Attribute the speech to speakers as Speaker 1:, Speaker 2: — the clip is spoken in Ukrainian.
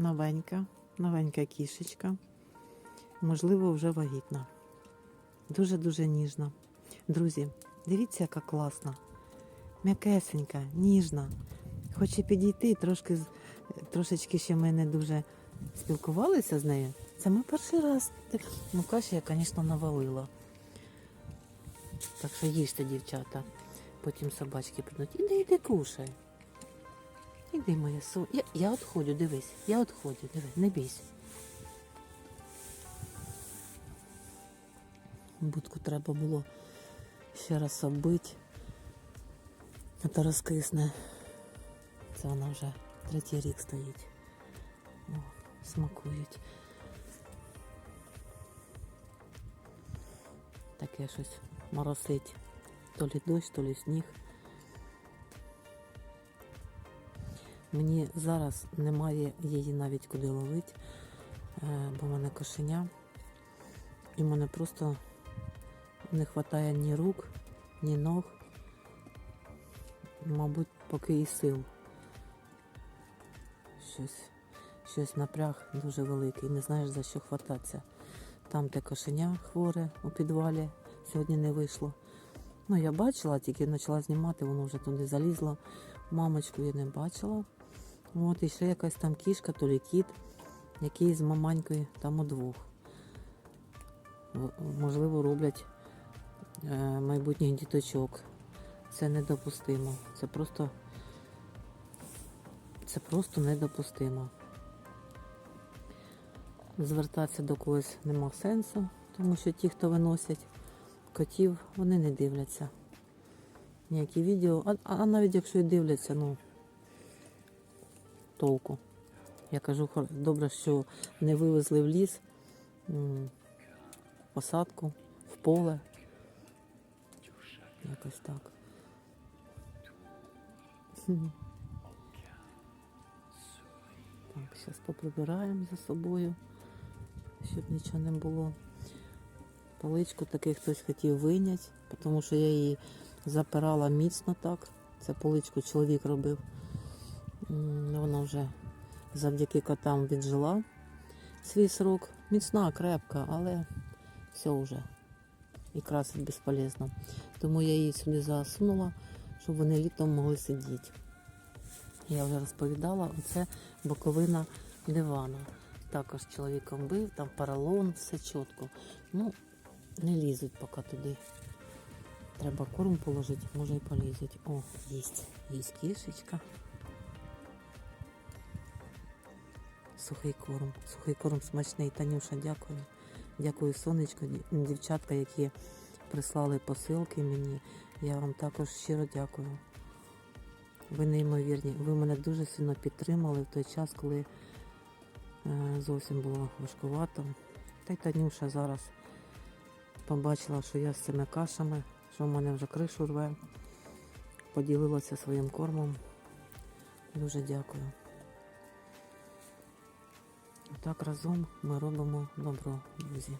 Speaker 1: Новенька, новенька кішечка. Можливо, вже вагітна. Дуже-дуже ніжна. Друзі, дивіться, яка класна. М'якесенька, ніжна. Хоче підійти, трошки, трошечки ще ми не дуже спілкувалися з нею. Це ми перший раз. Ну, каші я, звісно, навалила. Так що їжте, дівчата. Потім собачки прийдуть. Іди, іди, кушай. Іди, моя со. Я, я відходю, дивись. Я відходю, дивись, не бійся. Будку треба було ще раз оббити. А то розкисне. Це вона вже третій рік стоїть. О, смакують. Таке щось моросить. То лі дощ, то лі сніг. Мені зараз немає її навіть куди ловити, е, бо в мене кошеня. І в мене просто не вистачає ні рук, ні ног. Мабуть, поки і сил. Щось, щось напряг дуже великий, не знаєш за що хвататися. Там те кошеня хворе у підвалі сьогодні не вийшло. Ну, я бачила, тільки почала знімати, воно вже туди залізло. Мамочку я не бачила. От і ще якась там кішка, то лі кіт, який з маманькою там удвох. Можливо, роблять е, майбутніх діточок. Це недопустимо. Це просто, це просто недопустимо. Звертатися до когось нема сенсу, тому що ті, хто виносять котів, вони не дивляться. Ніякі відео, а, а навіть якщо і дивляться, ну толку. Я кажу, добре, що не вивезли в ліс, в посадку, в поле. Якось так. Так, зараз поприбираємо за собою, щоб нічого не було. Поличку таки хтось хотів виняти, тому що я її запирала міцно так. Це поличку чоловік робив. Вона вже завдяки котам віджила свій срок. Міцна, крепка, але все вже. І красить безполезно. Тому я її сюди засунула, щоб вони літом могли сидіти. Я вже розповідала, оце боковина дивана. Також чоловіком бив, там поролон, все чітко. Ну, не лізуть поки туди. Треба корм положити, може і полізуть. О, їсть, їсть кішечка. Сухий корм. Сухий корм смачний. Танюша, дякую. Дякую, сонечко, дівчатка, які прислали посилки мені. Я вам також щиро дякую. Ви неймовірні. Ви мене дуже сильно підтримали в той час, коли е, зовсім було важкувато. Та й Танюша зараз побачила, що я з цими кашами, що в мене вже кришу рве. Поділилася своїм кормом. Дуже дякую. Так разом ми робимо добро, друзі.